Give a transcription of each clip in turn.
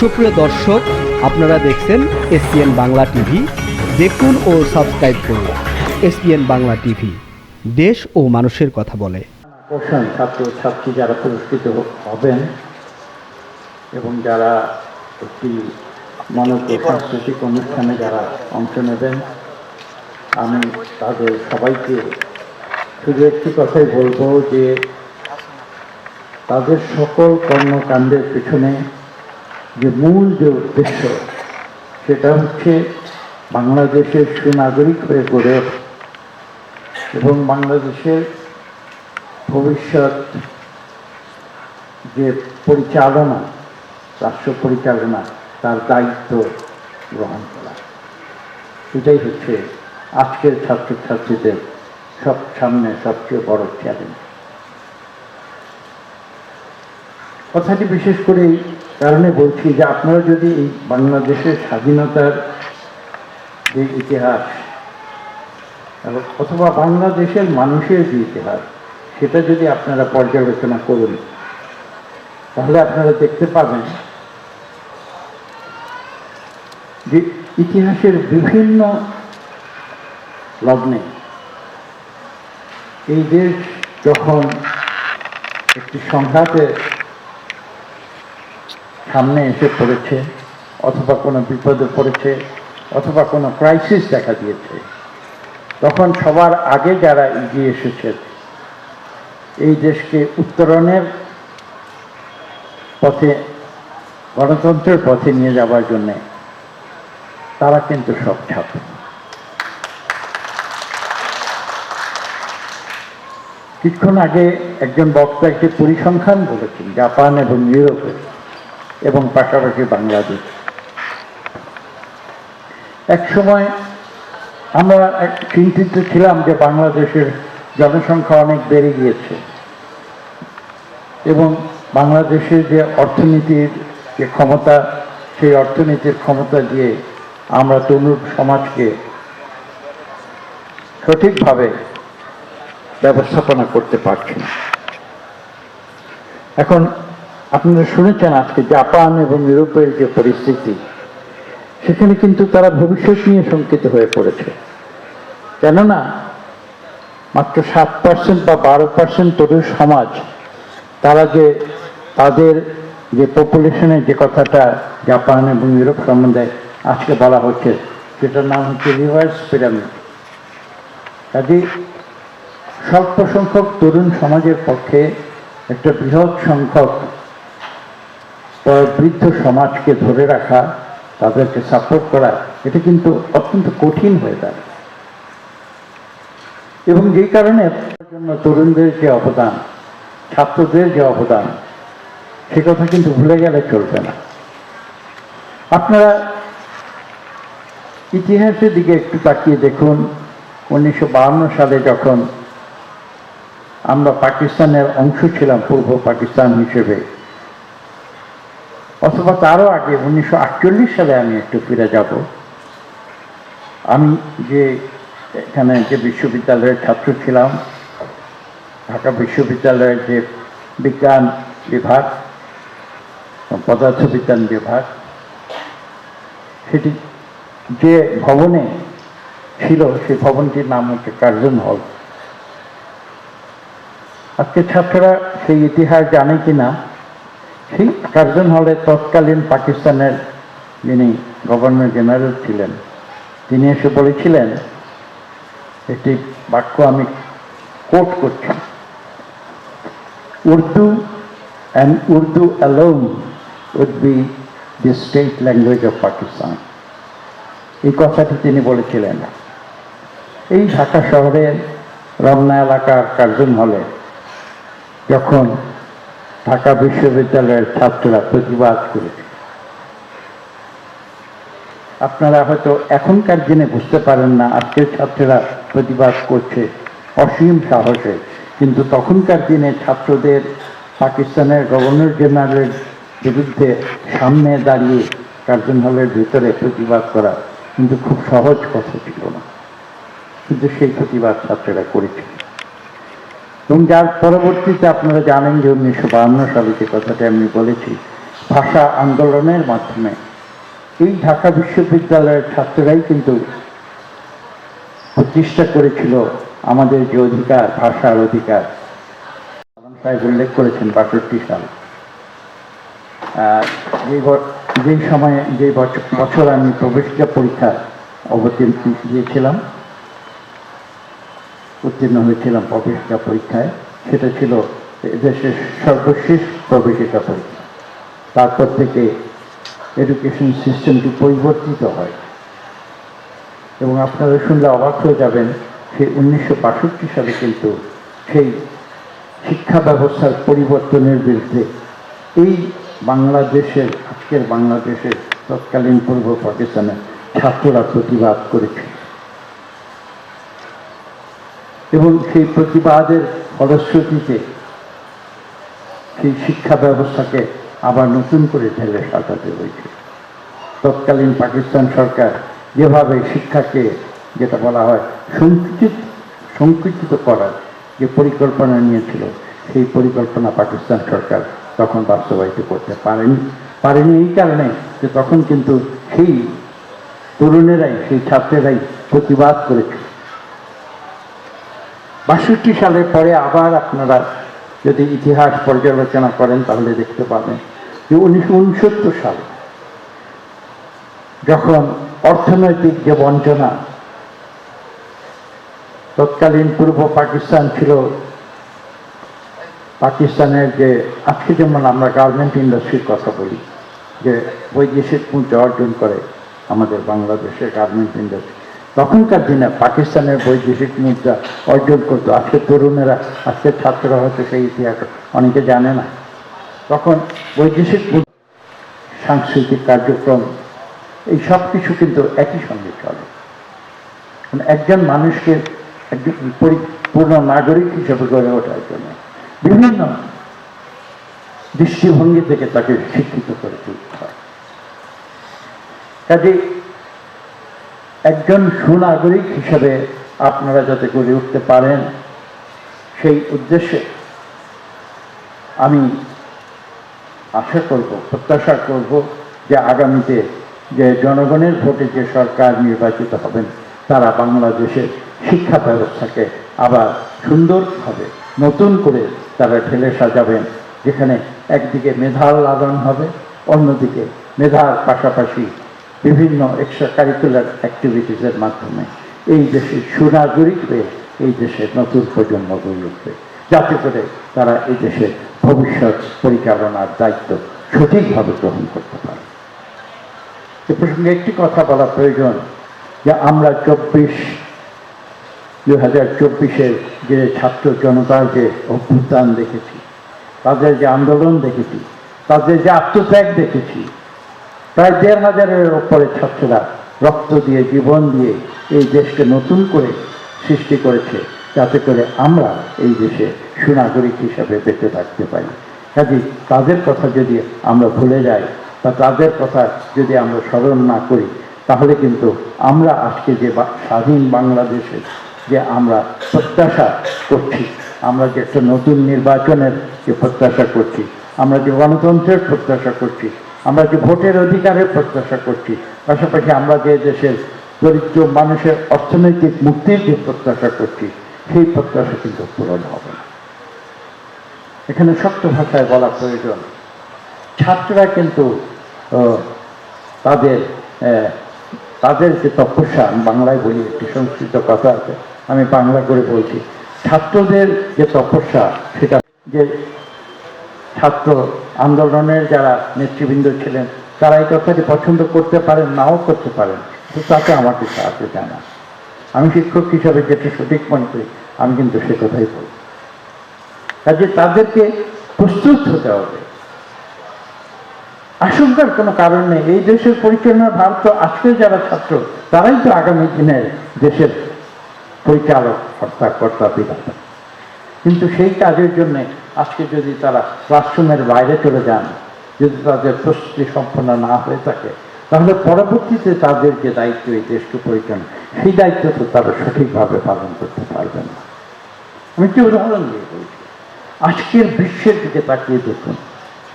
সুপ্রিয় দর্শক, আপনারা দেখছেন এসপিএন বাংলা টিভি। দেখুন ও সাবস্ক্রাইব করুন এসপিএন বাংলা টিভি। দেশ ও মানুষের কথা বলে। ছাত্র ছাত্রী যারা পুরস্কৃত হবেন এবং যারা একটি মনোজ্ঞ সাংস্কৃতিক অনুষ্ঠানে যারা অংশ নেবেন, আমি তাদের সবাইকে শুধু একটি কথাই বলব যে তাদের সকল কর্মকাণ্ডের পেছনে যে মূল যে উদ্দেশ্য, সেটা হচ্ছে বাংলাদেশের সুনাগরিক হয়ে গড়ে এবং বাংলাদেশের ভবিষ্যৎ যে পরিচালনা, রাষ্ট্র পরিচালনা, তার দায়িত্ব গ্রহণ করা। এটাই হচ্ছে আজকের ছাত্রছাত্রীদের সব সামনে সবচেয়ে বড় চ্যালেঞ্জ কথাটি বিশেষ করে কারণে বলছি যে আপনারা যদি এই বাংলাদেশের স্বাধীনতার যে ইতিহাস অথবা বাংলাদেশের মানুষের যে ইতিহাস, সেটা যদি আপনারা পর্যালোচনা করুন, তাহলে আপনারা দেখতে পাবেন যে ইতিহাসের বিভিন্ন লগ্নে এই দেশ যখন একটি সংঘাতের সামনে এসে পড়েছে, অথবা কোনো বিপদে পড়েছে, অথবা কোনো ক্রাইসিস দেখা দিয়েছে। তখন সবার আগে যারা এগিয়ে এসেছে, এই দেশকে উত্তরণের পথে, গণতন্ত্রের পথে নিয়ে যাওয়ার জন্যে তারা কিন্তু সব ছাত্র। কিছুক্ষণ আগে একজন বক্তা একটি পরিসংখ্যান বলেছেন, জাপান এবং ইউরোপে। এবং পাশাপাশি বাংলাদেশ। এক সময় আমরা চিন্তিত ছিলাম যে বাংলাদেশের জনসংখ্যা অনেক বেড়ে গিয়েছে এবং বাংলাদেশের যে অর্থনীতির যে ক্ষমতা, সেই অর্থনীতির ক্ষমতা দিয়ে আমরা তরুণ সমাজকে সঠিকভাবে ব্যবস্থাপনা করতে পারছি না। এখন আপনারা শুনেছেন আজকে জাপান এবং ইউরোপের যে পরিস্থিতি, সেখানে কিন্তু তারা ভবিষ্যৎ নিয়ে শঙ্কিত হয়ে পড়েছে। কেননা, মাত্র সাত পার্সেন্ট বা বারো পার্সেন্ট তরুণ সমাজ, তারা যে তাদের যে পপুলেশনের যে কথাটা জাপান এবং ইউরোপ সম্বন্ধে আজকে বলা হচ্ছে সেটার নাম হচ্ছে রিভার্স পিরামিড কাজে স্বল্প সংখ্যক তরুণ সমাজের পক্ষে একটা বৃহৎ সংখ্যক বৃদ্ধ সমাজকে ধরে রাখা, তাদেরকে সাপোর্ট করা, এটা কিন্তু অত্যন্ত কঠিন হয়ে দাঁড়ায়। এবং যেই কারণে জন্য তরুণদের যে অবদান, ছাত্রদের যে অবদান, সে কথা কিন্তু ভুলে গেলে চলবে না। আপনারা ইতিহাসের দিকে একটু তাকিয়ে দেখুন, উনিশশো সালে যখন আমরা পাকিস্তানের অংশ ছিলাম, পূর্ব পাকিস্তান হিসেবে অথবা তারও আগে উনিশশো আটচল্লিশ সালে আমি একটু ফিরে যাব। আমি যে এখানে যে বিশ্ববিদ্যালয়ের ছাত্র ছিলাম, ঢাকা বিশ্ববিদ্যালয়ের যে বিজ্ঞান বিভাগ, পদার্থবিজ্ঞান বিভাগ, সেটি যে ভবনে ছিল, সেই ভবনটির নাম হচ্ছে কার্জন হল। আজকে ছাত্ররা সেই ইতিহাস জানে কিনা সেই কার্জন হলে তৎকালীন পাকিস্তানের যিনি গভর্নর জেনারেল ছিলেন, তিনি এসে বলেছিলেন, একটি বাক্য আমি কোট করছি। Urdu and Urdu alone would be the state language of Pakistan এই কথাটি তিনি বলেছিলেন। এই ঢাকা শহরের রমনা এলাকার কার্জন হলে যখন ঢাকা বিশ্ববিদ্যালয়ের ছাত্ররা প্রতিবাদ করেছে। আপনারা হয়তো এখনকার দিনে বুঝতে পারেন না, আজকের ছাত্ররা প্রতিবাদ করছে, অসীম সাহসে। কিন্তু তখনকার দিনে ছাত্রদের, পাকিস্তানের গভর্নর জেনারেলের বিরুদ্ধে সামনে দাঁড়িয়ে কার্জন হলের ভিতরে প্রতিবাদ করা কিন্তু খুব সহজ কথা ছিল না। কিন্তু সেই প্রতিবাদ ছাত্ররা করেছে এবং যার পরবর্তীতে আপনারা জানেন যে উনিশশো বাহান্ন সালে যে কথাটা আমি বলেছি, ভাষা আন্দোলনের মাধ্যমে। এই ঢাকা বিশ্ববিদ্যালয়ের ছাত্ররাই কিন্তু প্রতিষ্ঠা করেছিল আমাদের যে অধিকার, ভাষার অধিকার। সাহেব উল্লেখ করেছেন বাষট্টি সাল। যেই সময়ে, যে বছর আমি প্রবেশিকা পরীক্ষা অবতীর্ণ দিয়েছিলাম উত্তীর্ণ হয়েছিলাম প্রবেশিকা পরীক্ষায়। সেটা ছিল দেশের সর্বশেষ প্রবেশিকা পরীক্ষা। তারপর থেকে এডুকেশন সিস্টেমটি পরিবর্তিত হয়। এবং আপনারা শুনলে অবাক হয়ে যাবেন, সে উনিশশো বাষট্টি সালে কিন্তু সেই শিক্ষা ব্যবস্থার পরিবর্তনের বিরুদ্ধে এই বাংলাদেশের, আজকের বাংলাদেশের তৎকালীন পূর্ব পাকিস্তানের ছাত্ররা প্রতিবাদ করেছিল। এবং সেই প্রতিবাদের ফলশ্রুতিতে সেই শিক্ষা ব্যবস্থাকে আবার নতুন করে ঢেলে সাজাতে হয়েছে। তৎকালীন পাকিস্তান সরকার যেভাবে শিক্ষাকে যেটা বলা হয় সংকুচিত সংকুচিত করার যে পরিকল্পনা নিয়েছিল, সেই পরিকল্পনা পাকিস্তান সরকার তখন বাস্তবায়িত করতে পারেনি। পারেনি এই কারণে যে তখন কিন্তু সেই তরুণেরাই, সেই ছাত্রেরাই প্রতিবাদ করেছিল বাষট্টি সালের পরে আবার আপনারা যদি ইতিহাস পর্যালোচনা করেন, তাহলে দেখতে পাবেন যে উনিশশো উনসত্তর সালে যখন অর্থনৈতিক যে বঞ্চনা, তৎকালীন পূর্ব পাকিস্তান ছিল, পাকিস্তানের যে, আজকে যেমন আমরা গার্মেন্ট ইন্ডাস্ট্রির কথা বলি, যে বৈদেশিক মুদ্রা অর্জন করে আমাদের বাংলাদেশের গার্মেন্ট ইন্ডাস্ট্রি তখনকার দিনে পাকিস্তানের বৈদেশিক মুদ্রা অর্জন করতো। আজকে তরুণেরা আজকের ছাত্ররা হয়তো সেই ইতিহাস অনেকে জানে না। তখন বৈদেশিক সাংস্কৃতিক কার্যক্রম, এই সব কিছু কিন্তু একই সঙ্গে চলে। মানে একজন মানুষকে একজন পরিপূর্ণ নাগরিক হিসেবে গড়ে ওঠার জন্য বিভিন্ন দৃষ্টিভঙ্গি থেকে তাকে শিক্ষিত করে তুলতে হয়। কাজে একজন সুনাগরিক হিসেবে আপনারা যাতে গড়ে উঠতে পারেন, সেই উদ্দেশ্যে আমি আশা করব, প্রত্যাশা করব যে আগামীতে যে জনগণের ভোটে যে সরকার নির্বাচিত হবেন, তারা বাংলাদেশের শিক্ষা ব্যবস্থাকে আবার সুন্দরভাবে নতুন করে তারা ঢেলে সাজাবেন, যেখানে একদিকে মেধার লালন হবে, অন্যদিকে মেধার পাশাপাশি বিভিন্ন এক্সট্রা কারিকুলার অ্যাক্টিভিটিসের মাধ্যমে এই দেশের সুনাগরিক হয়ে এই দেশের নতুন প্রজন্ম গড়ে উঠবে। যাতে করে তারা এই দেশের ভবিষ্যৎ পরিচালনার দায়িত্ব সঠিকভাবে গ্রহণ করতে পারে। এ প্রসঙ্গে একটি কথা বলা প্রয়োজন যে আমরা চব্বিশ দু হাজার চব্বিশের যে ছাত্র জনতার যে অভ্যুত্থান দেখেছি, তাদের যে আন্দোলন দেখেছি, তাদের যে আত্মত্যাগ দেখেছি প্রায় দেড় হাজারের ওপরে ছাত্ররা রক্ত দিয়ে, জীবন দিয়ে এই দেশকে নতুন করে সৃষ্টি করেছে, যাতে করে আমরা এই দেশে সুনাগরিক হিসাবে বেঁচে থাকতে পারি। কাজে তাদের কথা যদি আমরা ভুলে যাই বা তাদের কথা যদি আমরা স্মরণ না করি, তাহলে কিন্তু আমরা আজকে যে স্বাধীন বাংলাদেশে যে আমরা প্রত্যাশা করছি, আমরা যে একটা নতুন নির্বাচনের যে প্রত্যাশা করছি, আমরা যে গণতন্ত্রের প্রত্যাশা করছি আমরা যে ভোটের অধিকারের প্রত্যাশা করছি, পাশাপাশি আমরা যে দেশের দরিদ্র মানুষের অর্থনৈতিক মুক্তির যে প্রত্যাশা করছি, সেই প্রত্যাশা কিন্তু পূরণ হবে না। এখানে শক্ত ভাষায় বলা প্রয়োজন। ছাত্ররা কিন্তু তাদের তাদের যে তপস্যা আমি বাংলায় বলি একটি সংস্কৃত কথা আছে, আমি বাংলা করে বলছি, ছাত্রদের যে তপস্যা, সেটা যে ছাত্র আন্দোলনের যারা নেতৃবৃন্দ ছিলেন তারা এই কথাটি পছন্দ করতে পারেন, নাও করতে পারেন। তো তাতে আমার কিছু আসে যায় না আমি শিক্ষক হিসাবে যেটা সঠিক মনে করি, আমি কিন্তু সে কথাই বলি কাজে তাদেরকে প্রস্তুত হতে হবে। আশঙ্কার কোনো কারণ নেই। এই দেশের পরিচালনার ভার তো আজকে যারা ছাত্র, তারাই তো আগামী দিনের দেশের পরিচালক অর্থাৎ কর্তা বিধাতা কিন্তু সেই কাজের জন্য আজকে যদি তারা ক্লাসরুমের বাইরে চলে যান, যদি তাদের প্রস্তুতি সম্পন্ন না হয়ে থাকে, তাহলে পরবর্তীতে তাদের যে দায়িত্ব এই দেশকে পরিচালনা সেই দায়িত্ব তো তারা সঠিকভাবে পালন করতে পারবেন না। আমি একটি উদাহরণ দিয়ে বলছি। আজকের বিশ্বের দিকে তাকিয়ে দেখুন।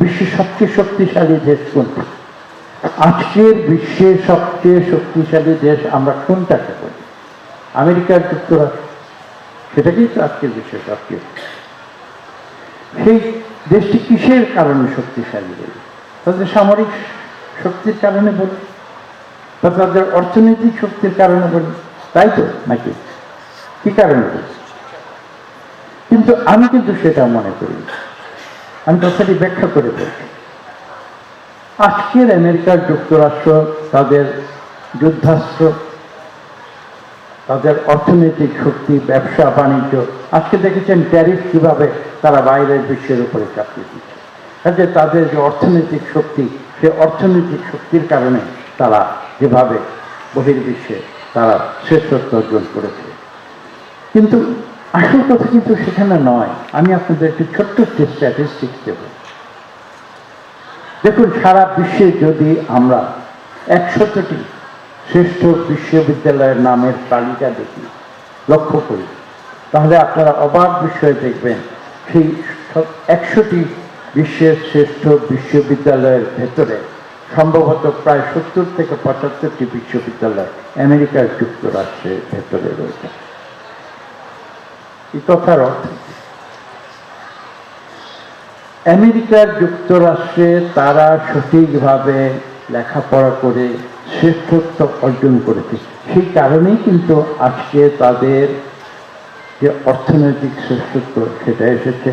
বিশ্বের সবচেয়ে শক্তিশালী দেশ কোনটি? আজকের বিশ্বের সবচেয়ে শক্তিশালী দেশ আমরা কোনটাকে বলি? আমেরিকার যুক্তরাষ্ট্র। সেটাকেই তো আজকের বিশ্বের সবচেয়ে সেই দেশটি কিসের কারণে শক্তিশালী বলি তাদের সামরিক শক্তির কারণে বলি বা তাদের অর্থনৈতিক শক্তির কারণে বলি তাই তো নাকি? কি কারণে বলি কিন্তু আমি কিন্তু সেটা মনে করি। আমি কথাটি ব্যাখ্যা করে বলছি। আজকের আমেরিকার যুক্তরাষ্ট্র, তাদের যুদ্ধাস্ত্র তাদের অর্থনৈতিক শক্তি, ব্যবসা, বাণিজ্য। আজকে দেখেছেন ট্যারিফ কীভাবে তারা বাইরের বিশ্বের উপরে চাপিয়ে দিচ্ছে। কাজে তাদের যে অর্থনৈতিক শক্তি, সে অর্থনৈতিক শক্তির কারণে তারা যেভাবে বহির্বিশ্বে তারা শ্রেষ্ঠত্ব অর্জন করেছে। কিন্তু আসল কথা কিন্তু সেখানে নয়। আমি আপনাদের একটি ছোট্ট একটি স্ট্যাটিস্টিক্স দেব। দেখুন, সারা বিশ্বে যদি আমরা একশতটি শ্রেষ্ঠ বিশ্ববিদ্যালয়ের নামের তালিকা দেখি লক্ষ্য করি তাহলে আপনারা অবাক বিষয়ে দেখবেন সেই একশোটি বিশ্বের শ্রেষ্ঠ বিশ্ববিদ্যালয়ের ভেতরে সম্ভবত প্রায় সত্তর থেকে পঁচাত্তরটি বিশ্ববিদ্যালয় আমেরিকার যুক্তরাষ্ট্রের ভেতরে রয়েছে। এই কথার অর্থ আমেরিকার যুক্তরাষ্ট্রে তারা সঠিকভাবে লেখাপড়া করে শ্রেষ্ঠত্ব অর্জন করেছে। সেই কারণেই কিন্তু আজকে তাদের যে অর্থনৈতিক শ্রেষ্ঠত্ব, সেটা এসেছে।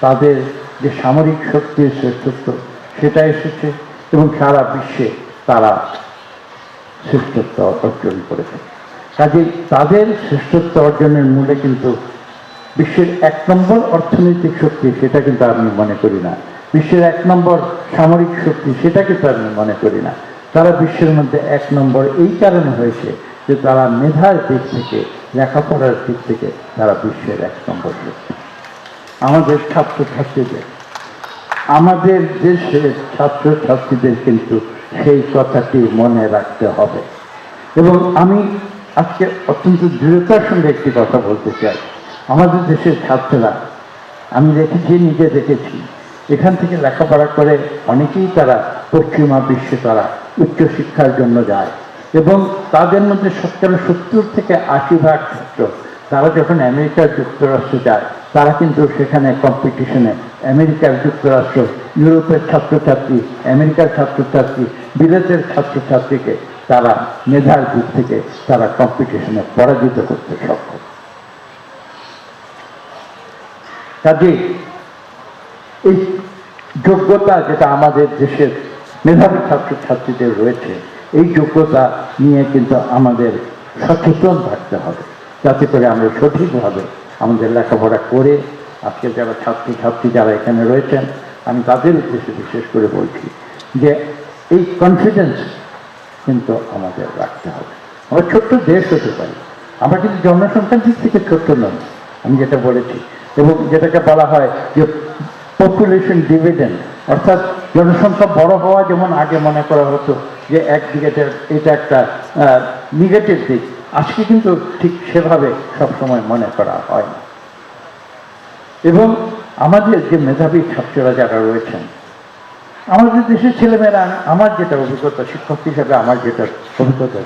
তাদের যে সামরিক শক্তির শ্রেষ্ঠত্ব, সেটা এসেছে এবং সারা বিশ্বে তারা শ্রেষ্ঠত্ব অর্জন করেছে। কাজে তাদের শ্রেষ্ঠত্ব অর্জনের মূলে কিন্তু বিশ্বের এক নম্বর অর্থনৈতিক শক্তি, সেটা কিন্তু আমি মনে করি না। বিশ্বের এক নম্বর সামরিক শক্তি, সেটা কিন্তু আমি মনে করি না। তারা বিশ্বের মধ্যে এক নম্বর এই কারণে হয়েছে যে তারা মেধার দিক থেকে, লেখাপড়ার দিক থেকে তারা বিশ্বের এক নম্বর আমাদের ছাত্রছাত্রীদের, আমাদের দেশের ছাত্রছাত্রীদের কিন্তু সেই কথাটি মনে রাখতে হবে। এবং আমি আজকে অত্যন্ত দৃঢ়তার সঙ্গে একটি কথা বলতে চাই। আমাদের দেশের ছাত্ররা, আমি দেখেছি, নিজে দেখেছি, এখান থেকে লেখাপড়া করে অনেকেই তারা পশ্চিমা বিশ্বে তারা উচ্চশিক্ষার জন্য যায়। এবং তাদের মধ্যে শতকরা সত্তর থেকে আশি ভাগ ছাত্র, তারা যখন আমেরিকার যুক্তরাষ্ট্রে যায়, তারা কিন্তু সেখানে কম্পিটিশনে আমেরিকার যুক্তরাষ্ট্র, ইউরোপের ছাত্রছাত্রী, আমেরিকার ছাত্রছাত্রী, বিদেশের ছাত্রছাত্রীকে তারা মেধার দিক থেকে তারা কম্পিটিশনে পরাজিত করতে সক্ষম। কাজে এই যোগ্যতা যেটা আমাদের দেশের মেধাবী ছাত্রছাত্রীদের রয়েছে এই যোগ্যতা নিয়ে কিন্তু আমাদের সচেতন থাকতে হবে। যাতে করে আমরা সঠিকভাবে আমাদের লেখাপড়া করে আজকে যারা ছাত্রছাত্রী যারা এখানে রয়েছেন, আমি তাদের উদ্দেশ্যে বিশেষ করে বলছি যে এই কনফিডেন্স কিন্তু আমাদের রাখতে হবে। আমরা ছোট্ট দেশ হতে পারি। আমরা কিন্তু জনসংখ্যার দিক থেকে ছোট্ট নয় আমি যেটা বলেছি। এবং যেটাকে বলা হয় যে পপুলেশন ডিভিডেন্ড অর্থাৎ জনসংখ্যা বড় হওয়া যেমন আগে মনে করা হতো যে একদিকে এটা- একটা নেগেটিভ দিক, আজকে কিন্তু ঠিক সেভাবে সবসময় মনে করা হয় এবং আমাদের যে মেধাবী ছাত্ররা যারা রয়েছেন, আমাদের দেশের ছেলেমেয়েরা, আমার যেটা অভিজ্ঞতা, শিক্ষক হিসাবে আমার যেটা অভিজ্ঞতা